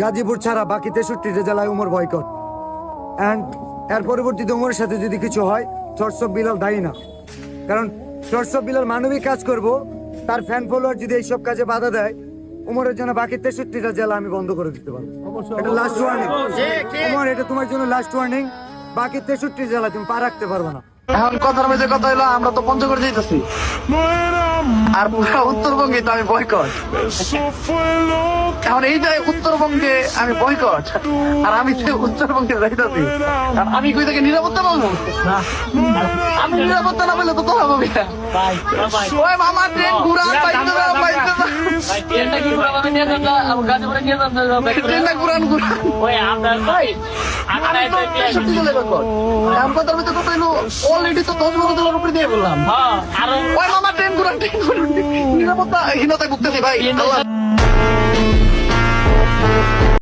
গাজীপুর ছাড়া বাকি তেষট্টিটা জেলায় উমর বয়কট। অ্যান্ড এর পরবর্তীতে উমরের সাথে যদি কিছু হয় অফ বিলাল দায়ী না। কারণ অফ বিলাল মানবিক কাজ করব তার ফ্যান ফলোয়ার যদি এইসব কাজে বাধা দেয় উমরের জন্য বাকি তেষট্টিটা জেলা আমি বন্ধ করে দিতে পারব। এটা লাস্ট ওয়ার্নিং উমর এটা তোমার জন্য লাস্ট ওয়ার্নিং বাকি তেষট্টি জেলা তুমি পা রাখতে পারবে না। এখন কথার মধ্যে কথা হলো আমরা তো পঞ্চগড় যেতেছি আর পুরো উত্তরবঙ্গে তো আমি বয়কট। এখন এই যে উত্তরবঙ্গে আমি বয়কট আর আমি যে উত্তরবঙ্গে যাইতেছি আর আমি কই থেকে নিরাপত্তা পাবো? আমি নিরাপত্তা না পেলে তো তোরা পাবি না। ওই মামা ট্রেন ঘুরা পাইতে না পাইতে না ট্রেনটা কি নিয়ে যান নিয়ে যান ট্রেনটা ঘুরান ঘুরান ওই আপনার ভাই অলরেডি তো দশ জেলার উপরে দিয়ে বললাম আরও ওই মামা ট্রেন ঘুরান ট্রেন ঘুরান নিরাপত্তা হীনতায় ভুগতেছি ভাই আল্লাহ।